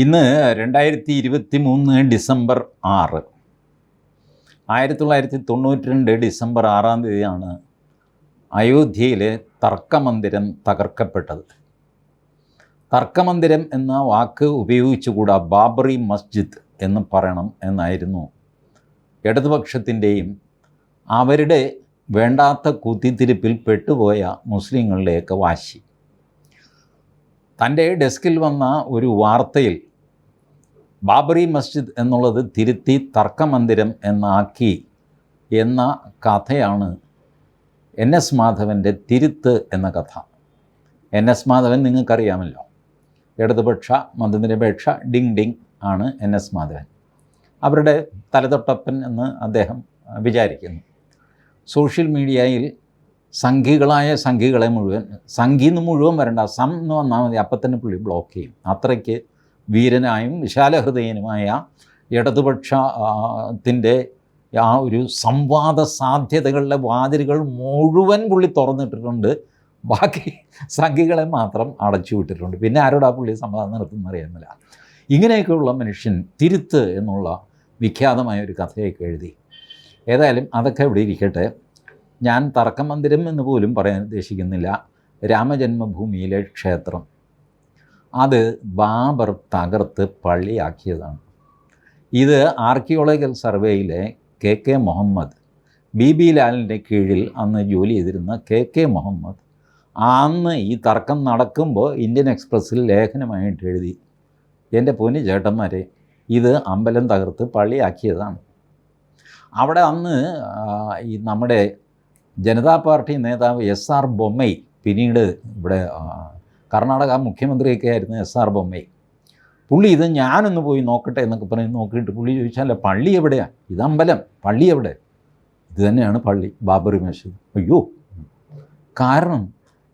ഇന്ന് രണ്ടായിരത്തി ഇരുപത്തി മൂന്ന് ഡിസംബർ ആറ്. ആയിരത്തി തൊള്ളായിരത്തി തൊണ്ണൂറ്റി രണ്ട് ഡിസംബർ ആറാം തീയതിയാണ് അയോധ്യയിലെ തർക്കമന്ദിരം തകർക്കപ്പെട്ടത്. തർക്കമന്ദിരം എന്ന വാക്ക് ഉപയോഗിച്ചുകൂടാ ബാബറി മസ്ജിദ് എന്ന് പറയണം എന്നായിരുന്നു ഇടതുപക്ഷത്തിന്റെയും അവരുടെ വേണ്ടാത്ത കുത്തിത്തിരിപ്പിൽ പെട്ടുപോയ മുസ്ലിങ്ങളുടെയൊക്കെ വാശി. തന്റെ ഡെസ്കിൽ വന്ന ഒരു വാർത്തയിൽ ബാബറി മസ്ജിദ് എന്നുള്ളത് തിരുത്തി തർക്കമന്ദിരം എന്നാക്കി എന്ന കഥയാണ് എൻ എസ് മാധവന്റെ തിരുത്ത് എന്ന കഥ. എൻ എസ് മാധവൻ നിങ്ങൾക്കറിയാമല്ലോ. ഇടതുപക്ഷ മതനിരപേക്ഷ ഡിങ് ഡിങ് ആണ് എൻ എസ് മാധവൻ. അവരുടെ തലതൊട്ടപ്പൻ എന്ന് അദ്ദേഹം വിചാരിക്കുന്നു. സോഷ്യൽ മീഡിയയിൽ സംഘികളായ സംഘികളെ മുഴുവൻ സംഘി എന്ന് മുഴുവൻ വരണ്ട സം എന്ന് വന്നാൽ മതി. അപ്പം തന്നെ പുള്ളി ബ്ലോക്ക് ചെയ്യും. അത്രയ്ക്ക് വീരനായും വിശാലഹൃദയനുമായ ഇടതുപക്ഷത്തിന്റെ ആ ഒരു സംവാദ സാധ്യതകളുടെ വാതിലുകൾ മുഴുവൻ പുള്ളി തുറന്നിട്ടിട്ടുണ്ട്. ബാക്കി സംഘികളെ മാത്രം അടച്ചു വിട്ടിട്ടുണ്ട്. പിന്നെ ആരോടാ പുള്ളി സംവാദം നടത്തുന്ന അറിയുന്നില്ല ഇങ്ങനെയൊക്കെയുള്ള മനുഷ്യൻ തിരുത്ത് എന്നുള്ള വിഖ്യാതമായ ഒരു കഥയൊക്കെ എഴുതി. ഏതായാലും അതൊക്കെ ഇവിടെ ഇരിക്കട്ടെ. ഞാൻ തർക്കമന്ദിരം എന്ന് പോലും പറയാൻ ഉദ്ദേശിക്കുന്നില്ല. രാമജന്മഭൂമിയിലെ ക്ഷേത്രം. അത് ബാബർ തകർത്ത് പള്ളിയാക്കിയതാണ്. ഇത് archaeological സർവേയിലെ K K Muhammad B B ലാലിന്റെ കീഴിൽ അന്ന് ജോലി ചെയ്തിരുന്ന കെ കെ മുഹമ്മദ് അന്ന് ഈ തർക്കം നടക്കുമ്പോൾ ഇന്ത്യൻ എക്സ്പ്രസ്സിൽ ലേഖനമായിട്ട് എഴുതി. എന്റെ പൊന്നി ചേട്ടന്മാരെ ഇത് അമ്പലം തകർത്ത് പള്ളിയാക്കിയതാണ്. അവിടെ അന്ന് ഈ നമ്മുടെ ജനതാ പാർട്ടി നേതാവ് എസ് ആർ ബൊമ്മൈ പിന്നീട് ഇവിടെ കർണാടക മുഖ്യമന്ത്രിയൊക്കെ ആയിരുന്നു എസ് ആർ ബൊമ്മൈ. പുള്ളി ഇത് ഞാനൊന്ന് പോയി നോക്കട്ടെ എന്നൊക്കെ പറഞ്ഞ് നോക്കിയിട്ട് പുള്ളി ചോദിച്ചാൽ പള്ളി എവിടെയാണ് ഇതമ്പലം പള്ളി എവിടെ? ഇത് തന്നെയാണ് പള്ളി. ബാബറി മസ്ജിദ് അയ്യോ കാരണം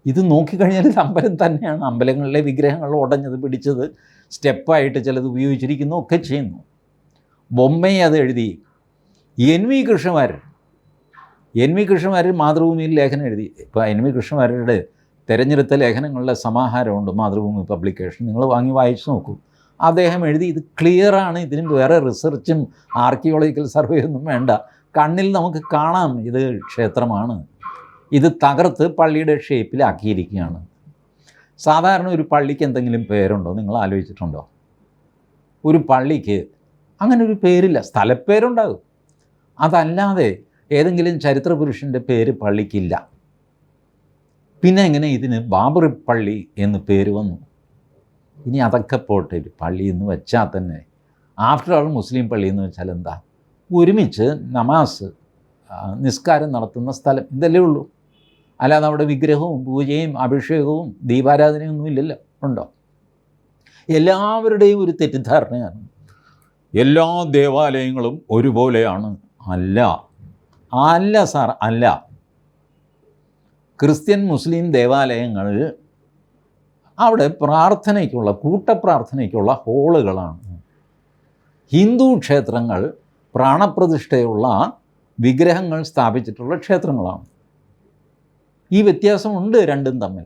ഇത് നോക്കിക്കഴിഞ്ഞാൽ ഇത് അമ്പലം തന്നെയാണ്. അമ്പലങ്ങളിലെ വിഗ്രഹങ്ങൾ ഉടഞ്ഞത് പിടിച്ചത് സ്റ്റെപ്പായിട്ട് ചിലത് ഉപയോഗിച്ചിരിക്കുന്നു ഒക്കെ ചെയ്യുന്നു. ബൊമ്മയെ അത് എഴുതി. N V Krishnamaran N V Krishnamaran മാതൃഭൂമിയിൽ ലേഖനം എഴുതി. ഇപ്പോൾ എൻ വി കൃഷ്ണമാരുടെ തിരഞ്ഞെടുത്ത ലേഖനങ്ങളുടെ സമാഹാരമുണ്ട് മാതൃഭൂമി പബ്ലിക്കേഷൻ. നിങ്ങൾ വാങ്ങി വായിച്ചു നോക്കൂ. അദ്ദേഹം എഴുതി ഇത് ക്ലിയറാണ് ഇതിന് വേറെ റിസർച്ചും ആർക്കിയോളജിക്കൽ സർവേ ഒന്നും വേണ്ട. കണ്ണിൽ നമുക്ക് കാണാം ഇത് ക്ഷേത്രമാണ്. ഇത് തകർത്ത് പള്ളിയുടെ ഷേപ്പിലാക്കിയിരിക്കുകയാണ്. സാധാരണ ഒരു പള്ളിക്ക് എന്തെങ്കിലും പേരുണ്ടോ? നിങ്ങൾ ആലോചിച്ചിട്ടുണ്ടോ? ഒരു പള്ളിക്ക് അങ്ങനെ ഒരു പേരില്ല. സ്ഥലപ്പേരുണ്ടാകും. അതല്ലാതെ ഏതെങ്കിലും ചരിത്ര പുരുഷന്റെ പേര് പള്ളിക്കില്ല. പിന്നെ എങ്ങനെ ഇതിന് ബാബറി പള്ളി എന്ന് പേര് വന്നു? ഇനി അതൊക്കെ പോട്ടെ പള്ളി എന്ന് വെച്ചാൽ തന്നെ ആഫ്റ്റർ ഓൾ മുസ്ലിം പള്ളി എന്ന് വെച്ചാൽ എന്താ? ഒരുമിച്ച് നമാസ് നിസ്കാരം നടത്തുന്ന സ്ഥലം. ഇതല്ലേ ഉള്ളൂ. അല്ലാതെ അവിടെ വിഗ്രഹവും പൂജയും അഭിഷേകവും ദീപാരാധനയും ഒന്നും ഇല്ലല്ലോ. ഉണ്ടോ? എല്ലാവരുടെയും ഒരു തെറ്റിദ്ധാരണയാണ്. എല്ലാ ദേവാലയങ്ങളും ഒരുപോലെയാണ്. അല്ല. അല്ല സാർ അല്ല. ക്രിസ്ത്യൻ മുസ്ലിം ദേവാലയങ്ങൾ അവിടെ പ്രാർത്ഥനയ്ക്കുള്ള കൂട്ടപ്രാർത്ഥനയ്ക്കുള്ള ഹോളുകളാണ്. ഹിന്ദു ക്ഷേത്രങ്ങൾ പ്രാണപ്രതിഷ്ഠയുള്ള വിഗ്രഹങ്ങൾ സ്ഥാപിച്ചിട്ടുള്ള ക്ഷേത്രങ്ങളാണ്. ഈ വ്യത്യാസമുണ്ട് രണ്ടും തമ്മിൽ.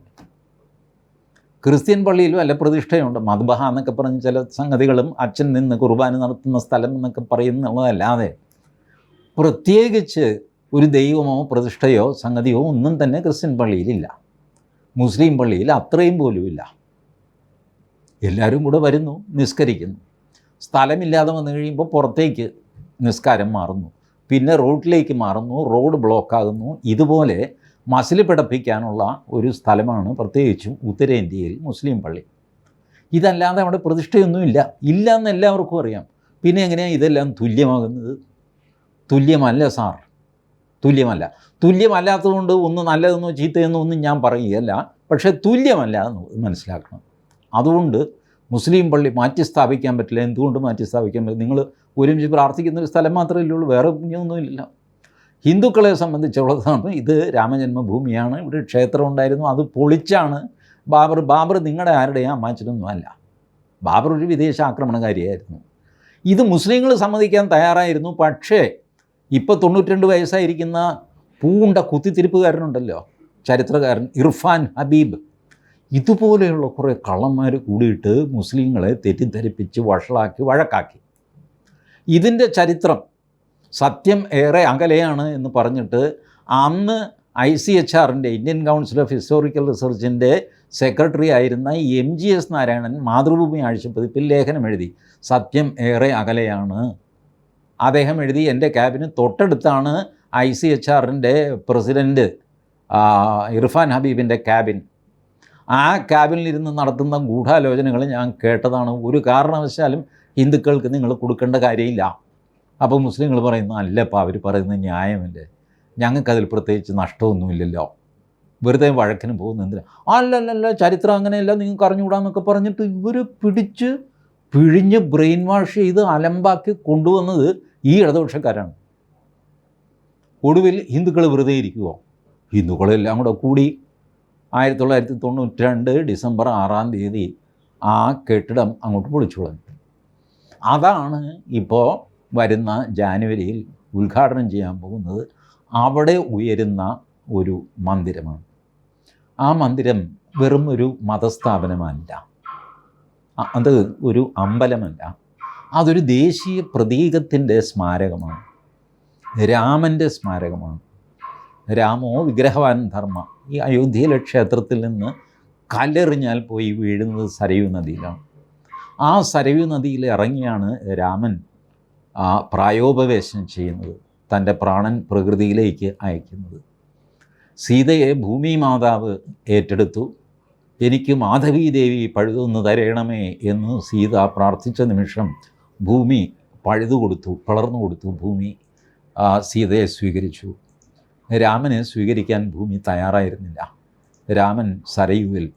ക്രിസ്ത്യൻ പള്ളിയിലും അല്ല പ്രതിഷ്ഠയുണ്ട്. മദ്ബഹ എന്നൊക്കെ പറഞ്ഞ് ചില സംഗതികളും അച്ഛൻ നിന്ന് കുർബാന നടത്തുന്ന സ്ഥലം എന്നൊക്കെ പറയുന്നുള്ളതല്ലാതെ പ്രത്യേകിച്ച് ഒരു ദൈവമോ പ്രതിഷ്ഠയോ സംഗതിയോ ഒന്നും തന്നെ ക്രിസ്ത്യൻ പള്ളിയിലില്ല. മുസ്ലിം പള്ളിയിൽ അത്രയും പോലുമില്ല എല്ലാവരും കൂടെ വരുന്നു നിസ്കരിക്കുന്നു. സ്ഥലമില്ലാതെ വന്നു കഴിയുമ്പോൾ പുറത്തേക്ക് നിസ്കാരം മാറുന്നു. പിന്നെ റോഡിലേക്ക് മാറുന്നു റോഡ് ബ്ലോക്കാകുന്നു. ഇതുപോലെ മസിൽ പിടപ്പിക്കാനുള്ള ഒരു സ്ഥലമാണ് പ്രത്യേകിച്ചും ഉത്തരേന്ത്യയിൽ മുസ്ലിം പള്ളി. ഇതല്ലാതെ അവിടെ പ്രതിഷ്ഠയൊന്നുമില്ല. ഇല്ല എന്ന് എല്ലാവർക്കും അറിയാം. പിന്നെ എങ്ങനെയാണ് ഇതെല്ലാം തുല്യമാകുന്നത്? തുല്യമല്ല സാർ. തുല്യമല്ല. തുല്യമല്ലാത്തതുകൊണ്ട് ഒന്ന് നല്ലതെന്നോ ചീത്തയെന്നോ ഒന്നും ഞാൻ പറയുകയല്ല. പക്ഷേ തുല്യമല്ല എന്ന് മനസ്സിലാക്കണം. അതുകൊണ്ട് മുസ്ലിം പള്ളി മാറ്റി സ്ഥാപിക്കാൻ പറ്റില്ല. എന്തുകൊണ്ട് മാറ്റി സ്ഥാപിക്കാൻ പറ്റില്ല? നിങ്ങൾ ഒരുമിച്ച് പ്രാർത്ഥിക്കുന്ന ഒരു സ്ഥലം മാത്രമേ ഉള്ളൂ. വേറെ ഒന്നുമില്ല ഹിന്ദുക്കളെ സംബന്ധിച്ചുള്ളതാണ് ഇത് രാമജന്മഭൂമിയാണ്. ഇവിടെ ക്ഷേത്രം ഉണ്ടായിരുന്നു. അത് പൊളിച്ചാണ് ബാബർ. ബാബർ നിങ്ങളുടെ ആരുടെയും? അമ്മാച്ചനൊന്നും അല്ല. ബാബർ ഒരു വിദേശ ആക്രമണകാരിയായിരുന്നു. ഇത് മുസ്ലിങ്ങൾ സമ്മതിക്കാൻ തയ്യാറായിരുന്നു. പക്ഷേ ഇപ്പോൾ തൊണ്ണൂറ്റിരണ്ട് വയസ്സായിരിക്കുന്ന പൂണ്ട കുത്തിത്തിരിപ്പുകാരനുണ്ടല്ലോ. ചരിത്രകാരൻ ഇർഫാൻ ഹബീബ്. ഇതുപോലെയുള്ള കുറേ കള്ളന്മാർ കൂടിയിട്ട് മുസ്ലിങ്ങളെ തെറ്റിദ്ധരിപ്പിച്ച് വഷളാക്കി വഴക്കാക്കി. ഇതിന്റെ ചരിത്രം സത്യം ഏറെ അകലെയാണ് എന്ന് പറഞ്ഞിട്ട് അന്ന് ഐ സി എച്ച് ആറിന്റെ ഇന്ത്യൻ കൗൺസിൽ ഓഫ് ഹിസ്റ്റോറിക്കൽ റിസർച്ചിന്റെ സെക്രട്ടറി ആയിരുന്ന M G S Narayanan Mathrubhumi ആഴ്ചപ്പതിപ്പിൽ ലേഖനം എഴുതി. സത്യം ഏറെ അകലെയാണ് അദ്ദേഹം എഴുതി എന്റെ ക്യാബിന് തൊട്ടടുത്താണ് ഐ സി എച്ച് ആറിന്റെ പ്രസിഡന്റ് ഇർഫാൻ ഹബീബിന്റെ ക്യാബിൻ. ആ ക്യാബിനിലിരുന്ന് നടത്തുന്ന ഗൂഢാലോചനകൾ ഞാൻ കേട്ടതാണ്. ഒരു കാരണവശാലും ഹിന്ദുക്കൾക്ക് നിങ്ങൾ കൊടുക്കേണ്ട കാര്യമില്ല. അപ്പോൾ മുസ്ലിങ്ങൾ പറയുന്നു അല്ലപ്പോൾ അവർ പറയുന്ന ന്യായമല്ലേ? ഞങ്ങൾക്കതിൽ പ്രത്യേകിച്ച് നഷ്ടമൊന്നുമില്ലല്ലോ. വെറുതെ വഴക്കിന് പോകുന്ന എന്തിനാ? അല്ലല്ലല്ല ചരിത്രം അങ്ങനെയല്ല നിങ്ങൾക്ക് അറിഞ്ഞുകൂടാന്നൊക്കെ പറഞ്ഞിട്ട് ഇവർ പിടിച്ച് പിഴിഞ്ഞ് ബ്രെയിൻ വാഷ് ചെയ്ത് അലമ്പാക്കി കൊണ്ടുവന്നത് ഈ ഇടതുപക്ഷക്കാരാണ്. ഒടുവിൽ ഹിന്ദുക്കൾ വെറുതെ ഇരിക്കുമോ ഹിന്ദുക്കളെല്ലാം കൂടെ കൂടി ആയിരത്തി തൊള്ളായിരത്തി തൊണ്ണൂറ്റി രണ്ട് ഡിസംബർ ആറാം തീയതി ആ കെട്ടിടം അങ്ങോട്ട് പൊളിച്ചു കളഞ്ഞു അതാണ് ഇപ്പോൾ വരുന്ന ജാനുവരിയിൽ ഉദ്ഘാടനം ചെയ്യാൻ പോകുന്നത്. അവിടെ ഉയരുന്ന ഒരു മന്ദിരമാണ്. ആ മന്ദിരം വെറും ഒരു മതസ്ഥാപനമല്ല. അത് ഒരു അമ്പലമല്ല. അതൊരു ദേശീയ പ്രതീകത്തിന്റെ സ്മാരകമാണ്. രാമന്റെ സ്മാരകമാണ്. രാമോ വിഗ്രഹവാൻ ധർമ്മ. ഈ അയോധ്യയിലെ ക്ഷേത്രത്തിൽ നിന്ന് കല്ലെറിഞ്ഞാൽ പോയി വീഴുന്നത് സരയു നദിയിലാണ്. ആ സരയു നദിയിൽ ഇറങ്ങിയാണ് രാമൻ ആ പ്രായോപവേശം ചെയ്യുന്നത് തന്റെ പ്രാണൻ പ്രകൃതിയിലേക്ക് അയക്കുന്നത്. സീതയെ ഭൂമി മാതാവ് ഏറ്റെടുത്തു. എനിക്ക് മാധവീദേവി പഴുതൊന്ന് തരയണമേ എന്ന് സീത പ്രാർത്ഥിച്ച നിമിഷം ഭൂമി പഴുതു കൊടുത്തു പിളർന്നു കൊടുത്തു ഭൂമി സീതയെ സ്വീകരിച്ചു. രാമനെ സ്വീകരിക്കാൻ ഭൂമി തയ്യാറായിരുന്നില്ല. രാമൻ സരയുവിൽ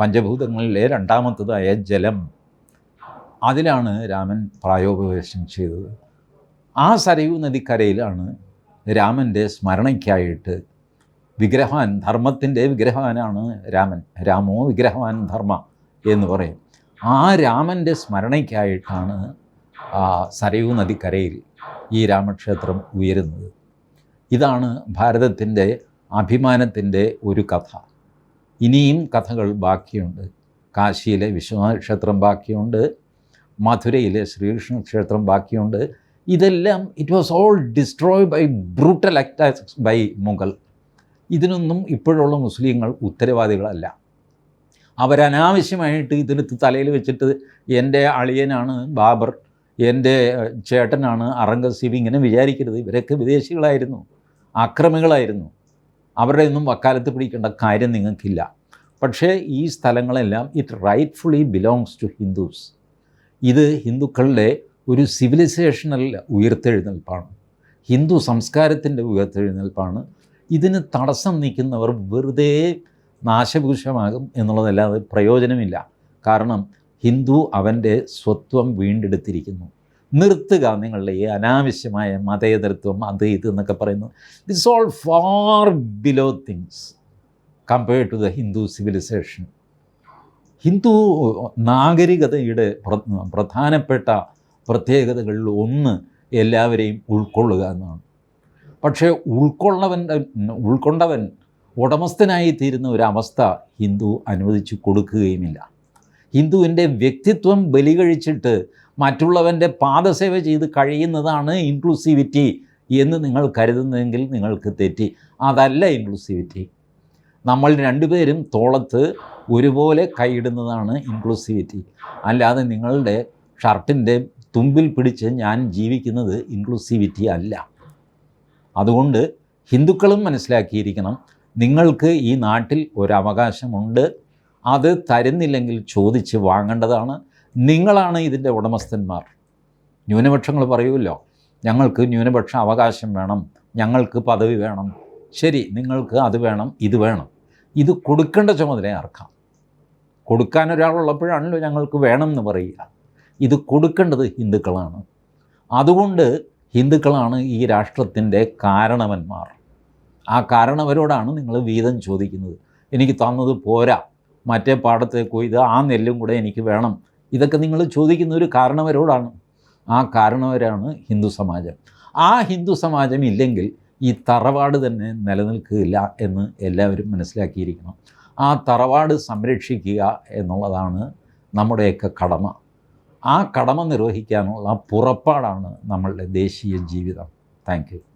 പഞ്ചഭൂതങ്ങളിലെ രണ്ടാമത്തതായ ജലം. അതിലാണ് രാമൻ പ്രായോപവേശം ചെയ്തത്. ആ സരയു നദിക്കരയിലാണ് രാമന്റെ സ്മരണയ്ക്കായിട്ട് വിഗ്രഹവാൻ ധർമ്മത്തിന്റെ വിഗ്രഹവാനാണ് രാമൻ. രാമോ വിഗ്രഹവാൻ ധർമ്മ എന്ന് പറയും. ആ രാമന്റെ സ്മരണയ്ക്കായിട്ടാണ് സരയൂ നദിക്കരയിൽ ഈ രാമക്ഷേത്രം ഉയരുന്നത്. ഇതാണ് ഭാരതത്തിന്റെ അഭിമാനത്തിന്റെ ഒരു കഥ. ഇനിയും കഥകൾ ബാക്കിയുണ്ട്. കാശിയിലെ വിശ്വനാഥ ക്ഷേത്രം ബാക്കിയുണ്ട്. മധുരയിലെ ശ്രീകൃഷ്ണ ക്ഷേത്രം ബാക്കിയുണ്ട്. ഇതെല്ലാം it was all destroy by brutal attacks by Mughal ഇതിനൊന്നും ഇപ്പോഴുള്ള മുസ്ലിങ്ങൾ ഉത്തരവാദികളല്ല. അവരനാവശ്യമായിട്ട് ഇതിനെടുത്ത് തലയിൽ വെച്ചിട്ട് എന്റെ അളിയനാണ് ബാബർ. എന്റെ ചേട്ടനാണ് അറംഗസീബ് ഇങ്ങനെ വിചാരിക്കരുത്. ഇവരൊക്കെ വിദേശികളായിരുന്നു അക്രമികളായിരുന്നു അവരുടെ ഒന്നും വക്കാലത്ത് പിടിക്കേണ്ട കാര്യം നിങ്ങൾക്കില്ല. പക്ഷേ ഈ സ്ഥലങ്ങളെല്ലാം it rightfully belongs to Hindus ഇത് ഹിന്ദുക്കളുടെ ഒരു സിവിലൈസേഷണൽ ഉയർത്തെഴുന്നേൽപ്പാണ്. ഹിന്ദു സംസ്കാരത്തിന്റെ ഉയർത്തെഴുന്നേൽപ്പാണ്. ഇതിന് തടസ്സം നിൽക്കുന്നവർ വെറുതെ നാശഭൂഷമാകും എന്നുള്ളതല്ലാതെ പ്രയോജനമില്ല. കാരണം ഹിന്ദു അവന്റെ സ്വത്വം വീണ്ടെടുത്തിരിക്കുന്നു. നിർത്തുക നിങ്ങളുടെ ഈ അനാവശ്യമായ മതേതരത്വം അത് ഇത് എന്നൊക്കെ പറയുന്നു. This all far below things compared to the Hindu civilisation Hindu നാഗരികതയുടെ പ്രധാനപ്പെട്ട പ്രത്യേകതകളിൽ ഒന്ന് എല്ലാവരെയും ഉൾക്കൊള്ളുക എന്നാണ്. പക്ഷേ ഉൾക്കൊള്ളവന്റെ ഉൾക്കൊണ്ടവൻ ഉടമസ്ഥനായി തീരുന്ന ഒരവസ്ഥ ഹിന്ദു അനുവദിച്ചു കൊടുക്കുകയുമില്ല. ഹിന്ദുവിന്റെ വ്യക്തിത്വം ബലികഴിച്ചിട്ട് മറ്റുള്ളവന്റെ പാദസേവ ചെയ്ത് കഴിയുന്നതാണ് ഇൻക്ലൂസിവിറ്റി എന്ന് നിങ്ങൾ കരുതുന്നതെങ്കിൽ നിങ്ങൾക്ക് തെറ്റി. അതല്ല ഇൻക്ലൂസിവിറ്റി നമ്മൾ രണ്ടുപേരും തോളത്ത് ഒരുപോലെ കൈയിടുന്നതാണ് ഇൻക്ലൂസിവിറ്റി അല്ലാതെ നിങ്ങളുടെ ഷർട്ടിന്റെ തുമ്പിൽ പിടിച്ച് ഞാൻ ജീവിക്കുന്നത് ഇൻക്ലൂസിവിറ്റി അല്ല. അതുകൊണ്ട് ഹിന്ദുക്കളും മനസ്സിലാക്കിയിരിക്കണം നിങ്ങൾക്ക് ഈ നാട്ടിൽ ഒരവകാശമുണ്ട് അത് തരുന്നില്ലെങ്കിൽ ചോദിച്ച് വാങ്ങേണ്ടതാണ്. നിങ്ങളാണ് ഇതിന്റെ ഉടമസ്ഥന്മാർ. ന്യൂനപക്ഷങ്ങൾ പറയുമല്ലോ ഞങ്ങൾക്ക് ന്യൂനപക്ഷ അവകാശം വേണം ഞങ്ങൾക്ക് പദവി വേണം. ശരി നിങ്ങൾക്ക് അത് വേണം ഇത് വേണം. ഇത് കൊടുക്കേണ്ട ചുമതല ആർക്കാം? കൊടുക്കാൻ ഒരാളുള്ളപ്പോഴാണല്ലോ ഞങ്ങൾക്ക് വേണം എന്ന് പറയുക. ഇത് കൊടുക്കേണ്ടത് ഹിന്ദുക്കളാണ്. അതുകൊണ്ട് ഹിന്ദുക്കളാണ് ഈ രാഷ്ട്രത്തിന്റെ കാരണവന്മാർ. ആ കാരണവരോടാണ് നിങ്ങൾ വീതം ചോദിക്കുന്നത്. എനിക്ക് തന്നത് പോരാ. മറ്റേ പാടത്തെ കൊയ്ത് ആ നെല്ലും കൂടെ എനിക്ക് വേണം. ഇതൊക്കെ നിങ്ങൾ ചോദിക്കുന്ന ഒരു കാരണവരോടാണ്. ആ കാരണവരാണ് ഹിന്ദു സമാജം. ആ ഹിന്ദു സമാജം ഇല്ലെങ്കിൽ ഈ തറവാട് തന്നെ നിലനിൽക്കില്ല എന്ന് എല്ലാവരും മനസ്സിലാക്കിയിരിക്കണം. ആ തറവാട് സംരക്ഷിക്കുക എന്നുള്ളതാണ് നമ്മുടെയൊക്കെ കടമ. ആ കടമ നിർവഹിക്കാനുള്ള പുറപ്പാടാണ് നമ്മളുടെ ദേശീയ ജീവിതം. താങ്ക്